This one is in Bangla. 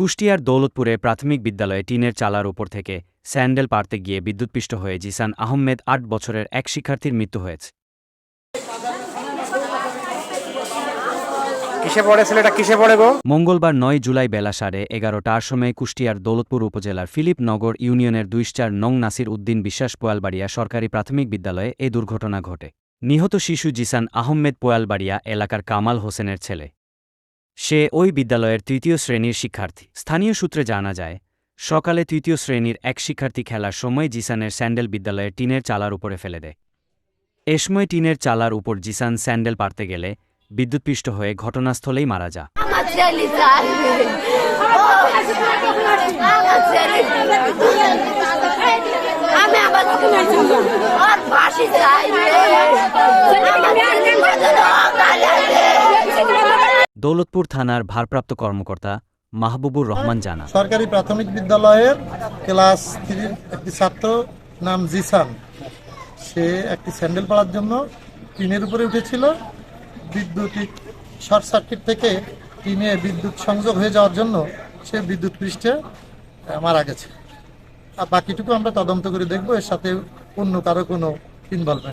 কুষ্টিয়ার দৌলতপুরে প্রাথমিক বিদ্যালয়ে টিনের চালার উপর থেকে স্যান্ডেল পারতে গিয়ে বিদ্যুৎপৃষ্ট হয়ে জিসান আহমেদ আট বছরের এক শিক্ষার্থীর মৃত্যু হয়েছে। কিসে পড়ে ছেলেটা? কিসে পড়ে গো? মঙ্গলবার নয় জুলাই বেলা সাড়ে এগারোটার সময় কুষ্টিয়ার দৌলতপুর উপজেলার ফিলিপনগর ইউনিয়নের দুই স্টার নং নাসির উদ্দিন বিশ্বাস পোয়ালবাড়িয়া সরকারি প্রাথমিক বিদ্যালয়ে এ দুর্ঘটনা ঘটে। নিহত শিশু জিসান আহমেদ পোয়ালবাড়িয়া এলাকার কামাল হোসেনের ছেলে। সে ওই বিদ্যালয়ের তৃতীয় শ্রেণির শিক্ষার্থী। স্থানীয় সূত্রে জানা যায়, সকালে তৃতীয় শ্রেণির এক শিক্ষার্থী খেলার সময় জিসানের স্যান্ডেল বিদ্যালয়ের টিনের চালার উপরে ফেলে দেয়। এ সময় টিনের চালার উপর জিসান স্যান্ডেল পারতে গেলে বিদ্যুৎপৃষ্ট হয়ে ঘটনাস্থলেই মারা ছেলে আমি দৌলতপুর থানার ভারপ্রাপ্ত কর্মকর্তা মাহবুবুর রহমান জানা সরকারি প্রাথমিক বিদ্যালয়ের ক্লাস থ্রির একটি ছাত্র নাম জিসান। সে একটি স্যান্ডেল পড়ার জন্য টিনের উপরে উঠেছিল। বিদ্যুতিক শর্ট সার্কিট থেকে টিনে বিদ্যুৎ সংযোগ হয়ে যাওয়ার জন্য সে বিদ্যুৎ পৃষ্ঠে মারা গেছে। আর বাকিটুকু আমরা তদন্ত করে দেখব, এর সাথে অন্য কারও কোনো ইনভলভমেন্ট